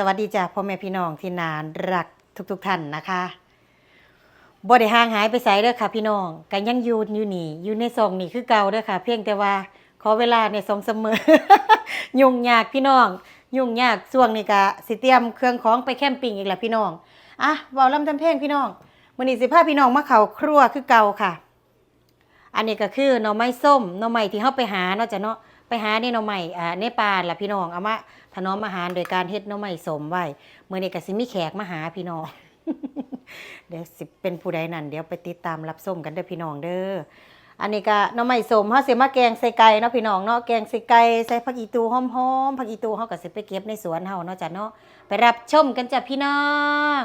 สวัสดีจ้ะพ่อแม่พี่น้องที่นานรักทุกๆทท่านนะคะบ่ได้ห่างหายไปไสเด้อค่ะ พี่น้องกันยังอยู่อยู่นี่อยู่ในซองนี่คือเก่าเด้อค่ะ เพียงแต่ว่าขอเวลาในสองเสมอ ยุ่งยากพี่น้อง ยุ่งยากช่วงนี้ก็สิเตรียมเครื่องของไปแคมปิ้งอีกแล้วพี่น้องอะเว้าลำทำเพลงพี่น้องมื้อนี้สิพาพี่น้องมาเข้าครัวคือเก่าค่ะ อันนี้ก็คือหน่อไม้ส้มหน่อไม้ที่เฮาไปหาเนาะจ้ะเนาะไปหาในหน่อไม้อ่าในป่าล่ะพี่น้องเอามา นอมอาหารโดยการเฮ็ดน่อไม้สมไว้มื้อนี้ก็สิมีแขกมาหาพี่น้อง เดี๋ยวสิเป็นผู้ใดนั่นเดี๋ยวไปติดตามรับส้มกันเด้อพี่น้องเด้อ อันนี้ก็น่อไม้สมเฮาสิมาแกงใส่ไก่เนาะพี่น้องเนาะแกงใส่ไก่ใส่ผักอีตูหอมๆผักอีตูเฮาก็สิไปเก็บในสวนเฮาเนาะจ้ะเนาะไปรับชมกันจ้ะพี่น้อง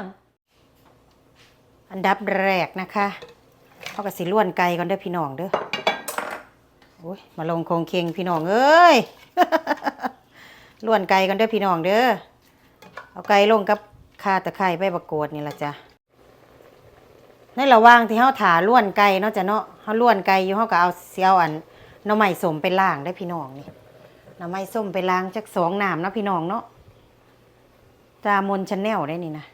อันดับแรกนะคะเฮาก็สิล้วนไก่ก่อนเด้อพี่น้องเด้อโอ้ยมาลงโคงเคงพี่น้องเอ้ย ล้วนไก่กันเด้อพี่น้องเด้อเอาไก่ลงกับข่าตะไคร้ใบบักโกดนี่ละจ้ะในระหว่างที่เฮาถาล้วนไก่เนาะจ้ะเนาะเฮาล้วนไก่อยู่เฮาก็เอาเสียวอันหน่อไม้ส้มไปล้างได้พี่น้องนี่หน่อไม้ส้มไปล้างจักสองน้ำนะพี่น้องเนาะจามนชาแนลได้นี่นะ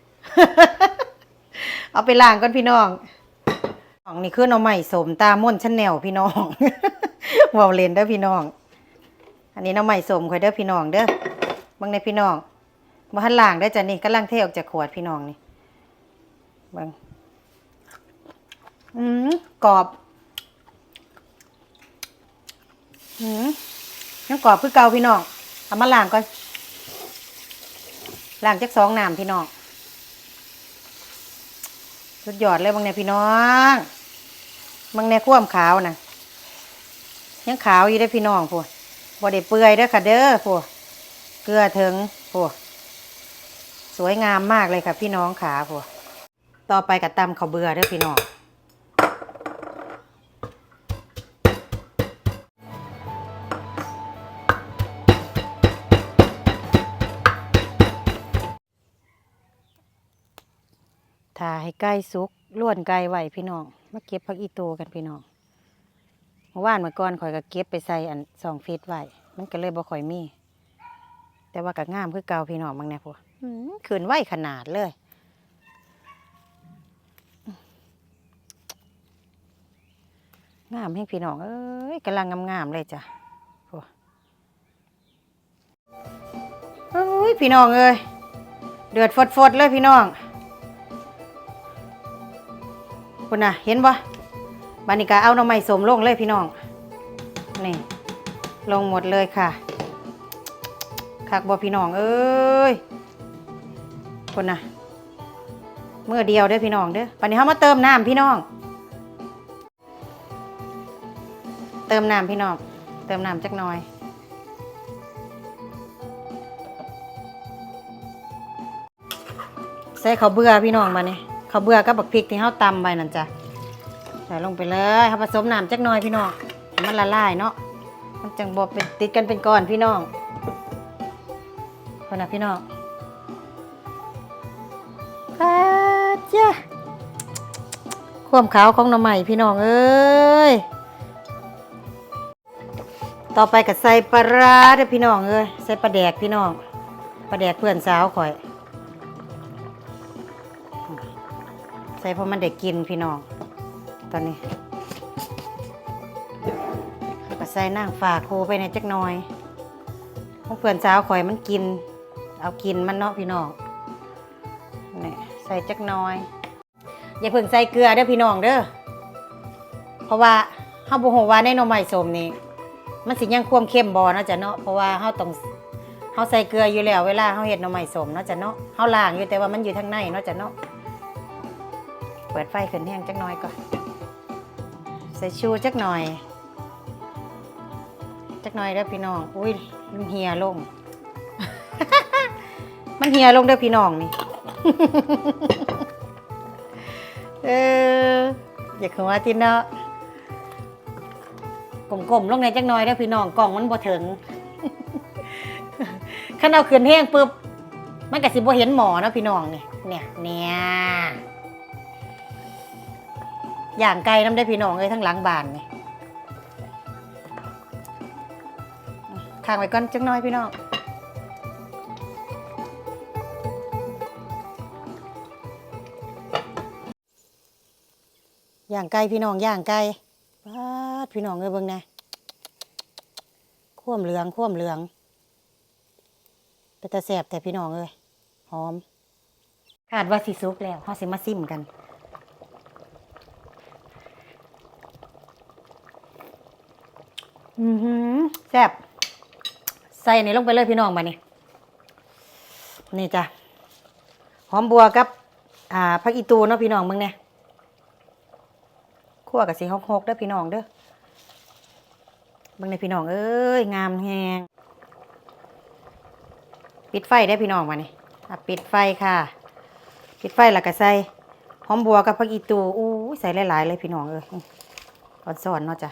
เอาไปล้างก่อนพี่น้องของนี่คือหน่อไม้สมตามนชาแนลพี่น้องว้าเล่นเด้พี่น้อง อันนี้หน่อไม้สมข่อยเด้อพี่น้องเด้อบิ่งในพี่น้องบ่ทันล้างได้อจ้ะนี่กำลังเทออกจากขวดพี่น้องนี่บิ่งอืมกรอบอืมยังกรอบคือเก่าพี่น้องเอามาล้างก่อนล้างจักสองน้ำพี่น้องสุดยอดเลยบางเนี่ยพี่น้องบางเนี่ยควมขาวนะยังขาวอยู่ได้พี่น้องพวก บ่ได้เปื่อยเด้อค่ะเด้อพวเกลือถึงพวสวยงามมากเลยค่ะ พี่น้องขาพวต่อไปกับตำข้าวเบื่อเด้อพี่น้องถ้าให้ไก่สุกล้วนไก่ไหวพี่น้องมาเก็บผักอีโตกันพี่น้อง เมื่อวานเมื่อก่อนข่อยก็เก็บไปใส่อันสองฟีตไว้มันก็เลยบ่ค่อยมี แต่ว่าก็งามคือเก่าพี่น้องบางแน่พวกอื้อขืนไหวขนาดเลยงามให้พี่น้องเอ้ยกำลังงามๆเลยจ้ะพวกเอ้ยพี่น้องเอ้ยเดือดฟดๆเลยพี่น้องคุณน่ะ เห็นปะ บานิกาเอาหน่อไม้สมลงเลยพี่น้อง นี่ ลงหมดเลยค่ะคักบอพี่น้อง เอ้ยคุณน่ะเมื่อเดียวเด้อพี่น้องเด้อวันนี้เขามาเติมน้ำพี่น้อง เติมน้ำพี่น้อง เติมน้ำจักหน่อยใส่ข้าวเบื่อพี่น้องมาเนี่ยข้าวเบื่อกับบักพริกที่เฮาตำไว้นั่นจ้ะ ส่ลงไปเลยเฮาผสมน้ำจักหน่อยพี่น้อง มันละลายเนาะ มันจังบ่เป็นติดกันเป็นก้อนพี่น้องคนนะพี่น้องอาจ้ะความขาวของหน่อไม้พี่น้องเอ้ย ต่อไปก็ใส่ปลาร้าเด้อพี่น้องเอ้ย ใส่ปลาแดกพี่น้อง ปลาแดกเพื่อนสาวข่อย ใส่เพราะมันได้กินพี่น้อง ตอนนี้แล้วก็ใส่นั่งฝากโคไปในจักหน่อยเพราะเพื่อนสาวข่อยมันกิน เอากินมันเนาะพี่น้องนี่ใส่จักหน่อย อย่าเพิ่งใส่เกลือเด้อพี่น้องเด้อเพราะว่าเฮาบ่ฮู้ว่าในหน่อไม้ส้มนี่มันสิยังความเข้มบ่เนาะจ้ะเนาะเพราะว่าเฮาต้องเฮาใส่เกลืออยู่แล้วเวลาเฮาเฮ็ดหน่อไม้ส้มเนาะจ้ะเนาะเฮาล้างอยู่แต่ว่ามันอยู่ทางในเนาะจ้ะเนาะเปิดไฟขึ้นแห้งจักหน่อยก่อน ใส่ชูจักหน่อย จักหน่อยเด้อพี่น้อง อุ้ยมันเหี่ยลง มันเหี่ยลงเด้อพี่น้องนี่ เอออยากหัวที่เนาะกลมๆลงในจักหน่อยเด้อพี่น้องกล่องมันบ่ถึงขันเอาขึ้นแห้งปุ๊บมันก็สิบ่เห็นหมอเนาะพี่น้องนี่เนี่ยเนี่ย อย่างไก่น้ำได้พี่น้องเลยทั้งหลังบานนี่ข้างไว้ก่อนจังน้อยพี่น้องอย่างไก่พี่น้องอย่างไก่ป้าพี่น้องเอ้ยเบิ่งนะข่วมเหลืองข่วมเหลืองเป็นต่แสบแต่พี่น้องเอ้ยหอมคาดว่าสิสุกแล้วเฮาสิมาซิมกัน แซ่บใส่นี่ลงไปเลยพี่น้องมานี่นี่จ้ะหอมบัวกับ อ่าผักอีตูเนาะพี่น้องมึงเนี่ยคั่วกับสีฮกๆเด้อพี่น้องเด้อมึงในยพี่น้องเอ้ยงามแฮงปิดไฟได้พี่น้องมานี่ปิดไฟค่ะ ปิดไฟแล้วก็ใส่หอมบัวกับผักอีตูอู้ใส่หลายๆเลยพี่น้องเอ้ยอ่อนสอนเนาะจ้ะ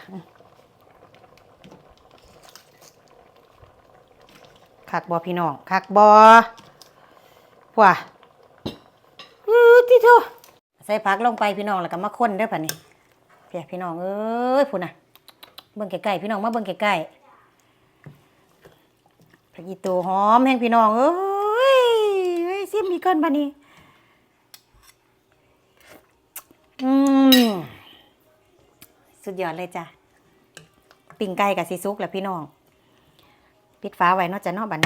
คักบอพี่น้องคักบอว่ะอื้อที่โทใส่ผักลงไปพี่น้องแล้วก็มาคนเด้อป่ะนี่เพียพี่น้องเอ้ยพูดนะเบิ่งใกล้ๆพี่น้องมาเบิ่งใกล้ๆผักอีตูหอมแห้งพี่น้องเอ้ยเอ้ยซิมอีกก่อนป่ะนี่อืมสุดยอดเลยจ้ะปิ้งไก่กับซีซุกแหละพี่น้อง ปิดฟ้าไว้เนอกจะนอกบัดน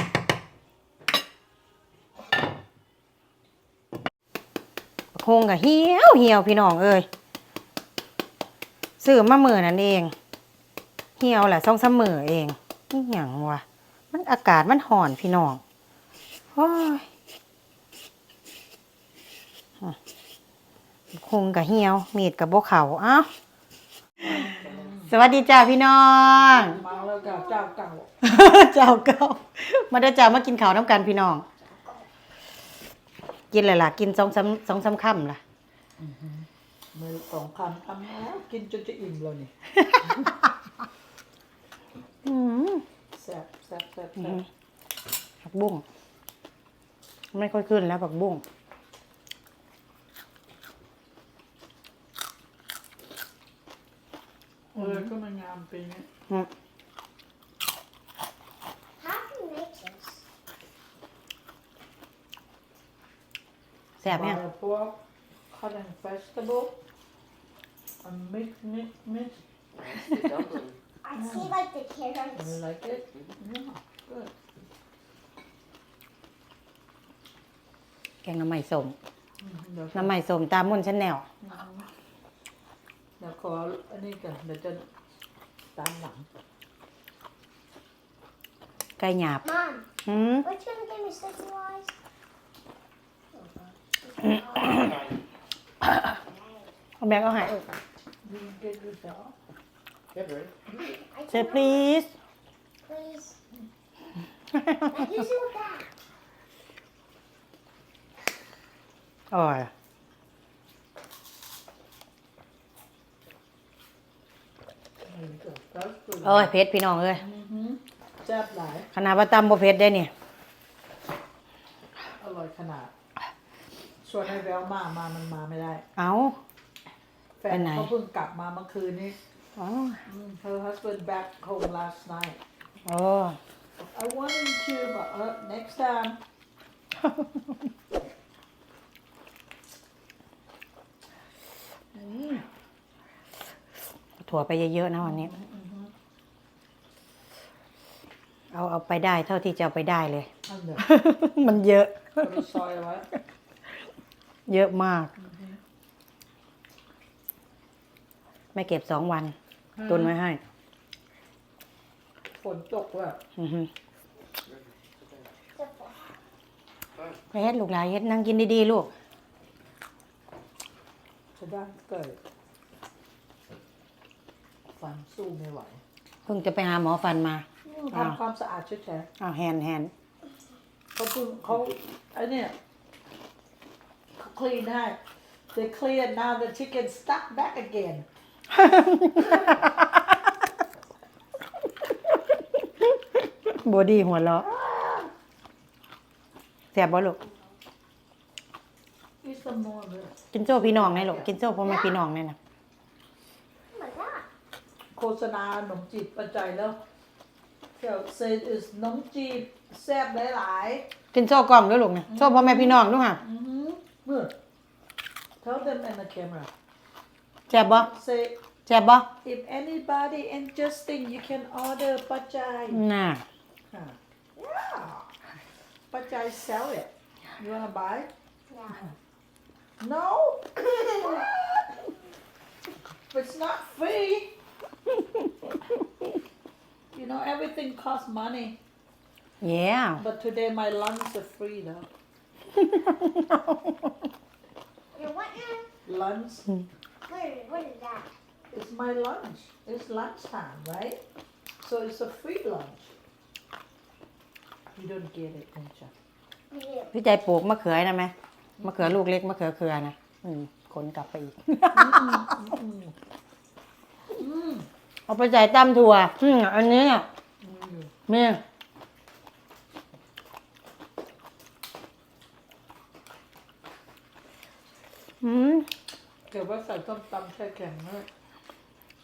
คงกับเหี่ยวเหี่ยวพี่น้องเอ้ยซื้อมามือนั่นเอง เหี่ยวแหละสองสมอเองนี่หยังวะมันอากาศมันห่อนพี่น้องโอ้ยคงกับเหี่ยวมีดกับโบเขาเอ้า สวัสดีจ้าพี่น้อง มาแล้วกับเจ้าเก่าเจ้าเก้ามาได้อจ้ามากินข้าวน้ำกันพี่น้อง กินเลยล่ะ กินสองสามสองสามค่ำล่ะมือสองคำทำแล้วกินจนจะอิ่มแล้วนี่อืมแซ่บแซ่บแซ่บอืแซ่มบผักบุ้งไม่ค่อยขึ้นแล้วผักบุ้ง เออ ก็มันงามปีนี้อืม How do you make this? แซ่บเนี่ยมาพวกข้าวแดงเฟสติวัลอันมิกมิกมิก I see like the carrots. you like it yeah good แกงน้ำใหม่ส้มอืมเดี๋ยวน้ำใหม่ส้มตามมุนชั้นแนวเดี๋ยวขออันนี้กันเดี๋ยวจะตามหลัง ไก่หยาบ Mom, หืม which one gave me sticky wise? เอาแบงค์เอาใหาย you can get yourself I say cannot- please Please. Now use it with that. โอ้ย There you go. That's good. โอ้ยเพชรพี่น้องเอ้ยอือหือแซ่บหลายขนาดว่าตำบ่เพชรได้เนี่ยอร่อยขนาดส่วนไอ้แววมามามันมาไม่ได้ เอาแฟไปนไหนเขาเพิ่งกลับมาเมื่อคืนนี้อ๋ออืม her husband back home last night โอ้ I want him to but uh, next time ถั่วไปเยอะๆนะวันนี้ เอาเอาไปได้เท่าที่จะเอาไปได้เลย อันเดียวมันเยอะเอาไปซอยเอาไว้เยอะมาก ไม่เก็บสองวัน ตุนไว้ให้ ฝนตกว่ะอือฮึไปเฮ็ดลูกหลานเฮ็ดนั่งกินดีๆลูก จะได้เกิด ฟันสู้ไม่ไหวเพิ่งจะไปหาหมอฟันมาอ่าทำความสะอาดเฉยอ้าวแฮนแฮนๆเขาเพิ่งเขาไอ้เนี่ยเขา clean ให้ they clear now the chicken stuck back again บอดี้หัวเราะแสบบ่ลูก Eat some more of it กินโซ่พี่น้องไงลูก กินโซ่พ่อแม่พี่น้องเนี่ยนะ Oh my god. โฆษณาขนมจีบประจัยแล้วเกี่ยว say is ขนมจีบแซ่บหลายกินโซ่กล่องด้วยลูกเนี่ยโซ่พ่อแม่พี่น้องด้วยค่ะๆอือหือเมื่อ tell them in the camera แซ่บบ่ say แซ่บบ่ if anybody interesting you can order pachai น่ะ Huh. yeah pachai sell it you wanna buy No. no it's not free you know everything costs money yeah but today my lunch is free though You what now? lunch What is, what is that? It's my lunch. It's lunchtime, right? So it's a free lunch. You don't get it, Ninja. You. พี่ใจปลูกมะเขือนะไหมมะเขือลูกเล็กมะเขือเครือนะอืมคนกลับไปอีก Mm. เอาไปใส่ตำถั่วอืมอันนี้อะ Mm. นี่อืมเดี๋ยวว่าใส่ส้มตำแช่แข็งนะ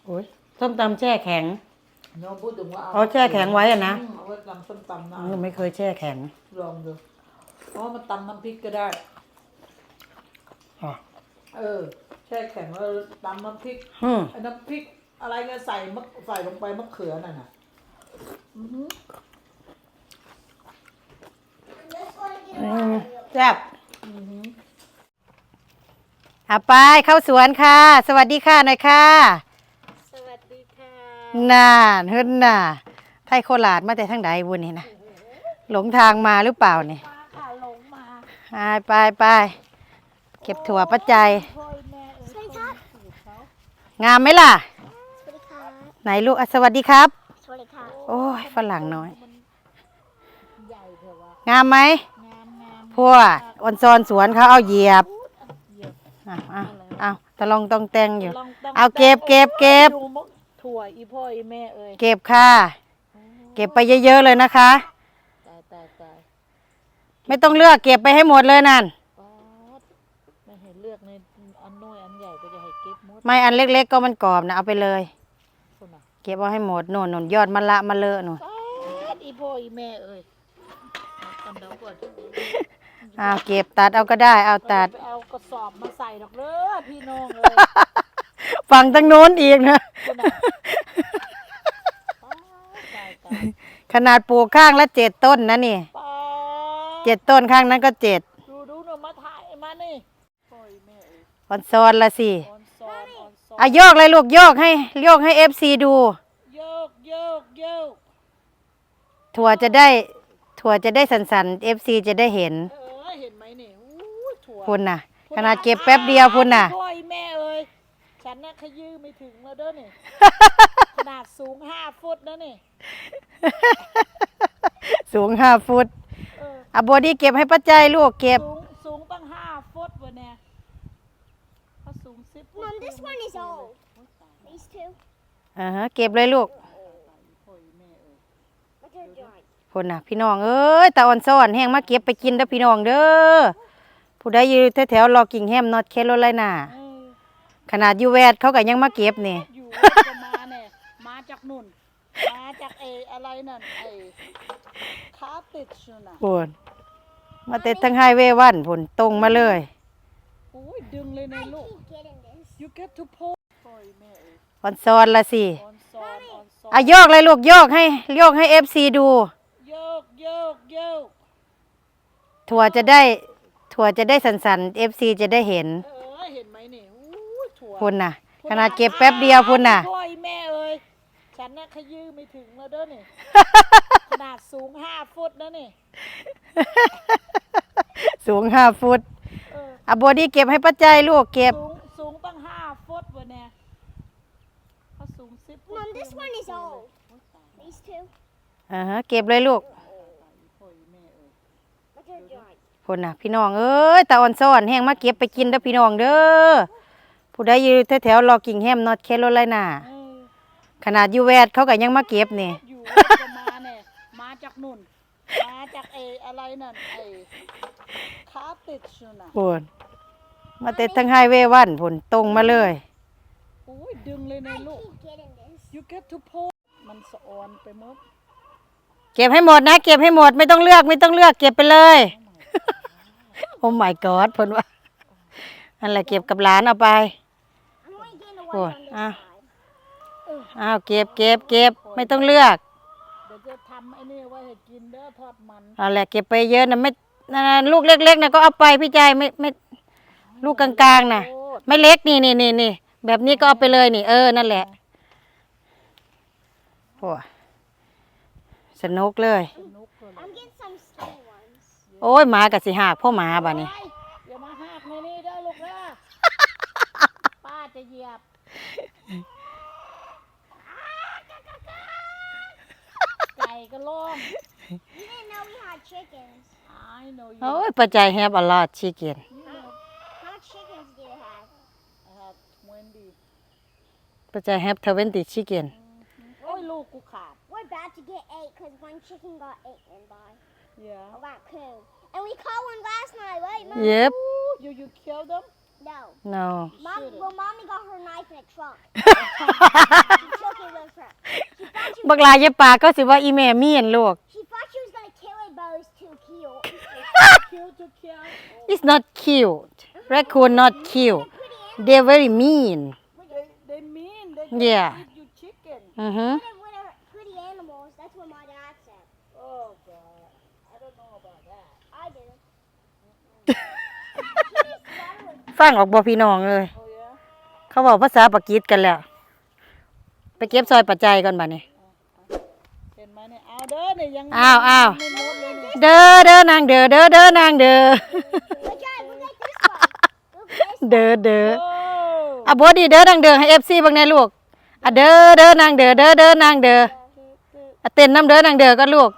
โอ้ยส้มตำแช่แข็งน้องพูดถึงว่าเอาแช่แข็งไว้อะนะอืมเอาไว้ตำส้มตำนะอืมไม่เคยแช่แข็ง ลองดูเพราะว่ามันตำน้ำพริกก็ได้อ๋อเออ แช่แข็งแล้วตำน้ำพริกอืมไอ้น้ำพริก อะไรก็ใส่มะใส่ลงไปมะเขือน่ะนะอือหือ I'm just going to get อื a ม water. แซ่บอือหืออะไปเข้าสวนค่ะ สวัสดีค่ะหน่อยค่ะสวัสดีค่ะน่านเฮิรนน่ะไทยโคราชมาแต่ทางใดบุญนี่นะหลงทางมาหรือเปล่าเนี่ยมาค่ะหลงมาไปไปไปเก็บถั่วปัจจัยพ่อยแม่เอ้ยสวัสดีครับงามไหมล่ะสวัสดีครับไห นลูกอะสวัสดีครับ สวัสดีครับโอ้ยฝรั่งน้อยใหญ่เถอะวะงามไหมงามงามพวกออนซอนสวนเขาเอาเหยียบเอาเอาเอาตะลองตองแตงอยู่ลงต้องเอาเก็บเก็บเก็บดูมะถั่วอีพ่ออีแม่เอ้ยเก็บค่ะ เก็บไปเยอะๆเลยนะคะตายตายตายไม่ต้องเลือกเก็บไปให้หมดเลยนั่นป๊าดไม่เห็นเลือกในอันน้อยอันใหญ่ก็จะให้เก็บหมดไม่อันเล็ก ๆ ก็มันกรอบนะเอาไปเลยคนน่ะ เก็บเอาให้หมดโน่นโน่นยอดมะละมะเลอะหนูนป๊าดอีพ่ออีแม่เอ้ยเอากันเดี๋ยวก่อนอ้าวเก็บตัดเอาก็ได้เอาตัด ไปเอากระสอบมาใส่ดอกเด้อพี่น้องเอ้ยฝั่งทางโน้นอีกนะคนน่ะป๊าดตายตายขนาดปลูกข้างละเจ็ดต้นนะนี่ป๊าเจ็ดต้นข้างนั้นก็เจ็ดดูดูหนูมาถ่ายมานี่พ่ออีแม่เอ้ยออนซอนละสิ ออนซ อนออนซอนอะโยกเลยลูกโยกให้โยกให้เอฟซีดู โยกโยกโยกถั่วจะได้ ถั่วจะได้สันสันเอฟซีจะได้เห็นเออเห็นไหมนี่อู้ถั่วพุ่นน่ะ ขนาดเก็บแป๊บเดียวพุ่นน่ะพ่อยแม่เอ้ยฉันน่ะขยื้อไม่ถึงแล้วเด้อนี่ ขนาดสูงห้าฟุตนะนี่สูงห้าฟุตเอออะบดี้เก็บให้ป้าใจลูกเก็บ สูงสูงตั้งห้าฟุตวะเนี่ยเขาสูงสิบฟุต Mom, this one is old. These two. อ่าฮะเก็บเลยลูกพ่อยแม่เอ้ย What's your drawing? พุ่นน่ะพี่น้องเอ้ยตาอ่อนซ่อนแห้งมาเก็บไปกินเด้อพี่น้องเด้อผู้ใดอยู่แถวๆรอกิ่งแฮมนอตแคโรไลนาเออขนาดอยู่แวดเขาก็ยังมาเก็บนี่ อยู่จะมาเนี่ยมาจากนุ่น มาจากไอ้อะไรนั่นไอ้คาติชน่ะ พุ่นมาแต่ทั้งไฮเวย์วันพุ่นตรงมาเลยโอ้ยดึงเลยนะลูก Keep getting this. you get to pull พ่อยแม่เอ้ยอ่อนซ่อนละสิออนซอนออนซอนอะโยกเลยลูกโยกให้โยกให้เอฟซีดู โยกโยกโยกถั่วจะได้ ถั่วจะได้สันสันเอฟซีจะได้เห็นเออเห็นไหมนี่อู้ถั่วพุ่นน่ะ ขนาดเก็บแป๊บเดียวพุ่นน่ะพ่อยแม่เอ้ยฉันน่ะขยื้อไม่ถึงแล้วเด้อนี่ ขนาดสูงห้าฟุตนะนี่ สูงห้าฟุตเอออะบดี้เก็บให้ป้าใจลูกเก็บ สูงสูงตั้งห้าฟุตวะเนี่ยเขาสูงสิบฟุต Mom, this one is old. These two. อ่าฮะเก็บเลยลูกพ่อยแม่เอ้ย What's your drawing? พุ่นน่ะพี่น้องเอ้ยตาอ่อนซ่อนแห้งมาเก็บไปกินเด้อพี่น้องเด้อผู้ใดอยู่แถวๆรอกิ่งแฮมนอตแคโรไลนาเออขนาดอยู่แวดเขาก็ยังมาเก็บนี่อยู่จะมาเนี่ยมาจากนุ่น มาจากไอ้อะไรนั่นไอ้คาติชน่ะ พุ่น มาแต่ทั้งไฮเวย์วันพุ่นตรงมาเลย โอ้ยดึงเลยนะลูก Keep getting this. you get to pull มันสะออนไปหมดเก็บให้หมดนะ เก็บให้หมดไม่ต้องเลือกไม่ต้องเลือก เก็บไปเลย โอ้ my god เพิ่นว่านั่นแหละเก็บกับหลานเอาไป I'm only getting a โอ้ย on this อะ side. อ้าวเก็บเก็บเก็บไม่ต้องเลือกเดี๋ยวจะทำไอ้นี่ไว้ให้กินเด้อทอดมันเอาแหละเก็บไปเยอะนะไม่นั่นน่ะลูกเล็กๆนะก็เอาไปพี่ใจไม่ไม่ ลูกกลางๆนะโอ้ไม่เล็กนี่นี่นี่นี่แบบนี้ก็เอาไปเลยนี่ เออนั่นแหละโอ้ยสนุกเลยสนุกเลย I'm getting some small ones. โอ้ยหมากับสิหากพ่อหมาบ่นี่ไปอย่ามาหักในนี่เด้อลูกเด้อป้าจะเหยียบไก่ก็ล่ม You didn't know we had chickens. I know you โอ้ยปัจจัยแฮบอลอดชีเกียน you know How much chickens do you have? I have 20ปัจจัยแฮบทเวนตี้ชีเกียนโอ้ยลูกกูขาด We're about to get eight because one chicken got eaten by yeah a raccoon. And we caught one last night, right, Mom? เย็บ you you kill them No. no Mom, should've. well, Mommy got her knife in a trunk. she took it with her. She thought she, บักลาเย็บปากก็สิว่าอีแม่เมียนลูก she thought she was gonna kill it, but it was too cute. kill to kill it's not cute raccoon not cute Pretty animal. they're very mean they they mean they Yeah. eat you chicken อือฮึ They're, they're pretty animals. That's what my dad said. oh god I don't know about that I do. ฟังออกบ่พี่น้องเลย oh yeah เขาบอกภาษาปากีสกันแล้ว ไปเก็บซอยปัจจัยก่อนบัดนี้เห็นไหมเนี่ยเอาเด้อเนี่ยยังอ้าวอ้าว ไม่หมดเลยเนี่ยเด้อเด้อนางเด้อเด้อเด้อนางเด้อ But Dad, look at this one. Look at this เด้อเด้อโอ้ อะบ่ดีเด้อนางเด้อให้ FC เบิ่งแน่ลูก อะเด้อเด้อนางเด้อเด้อเด้อนางเด้ออะเต้นน้ำเด้อนางเด้อก็ลูก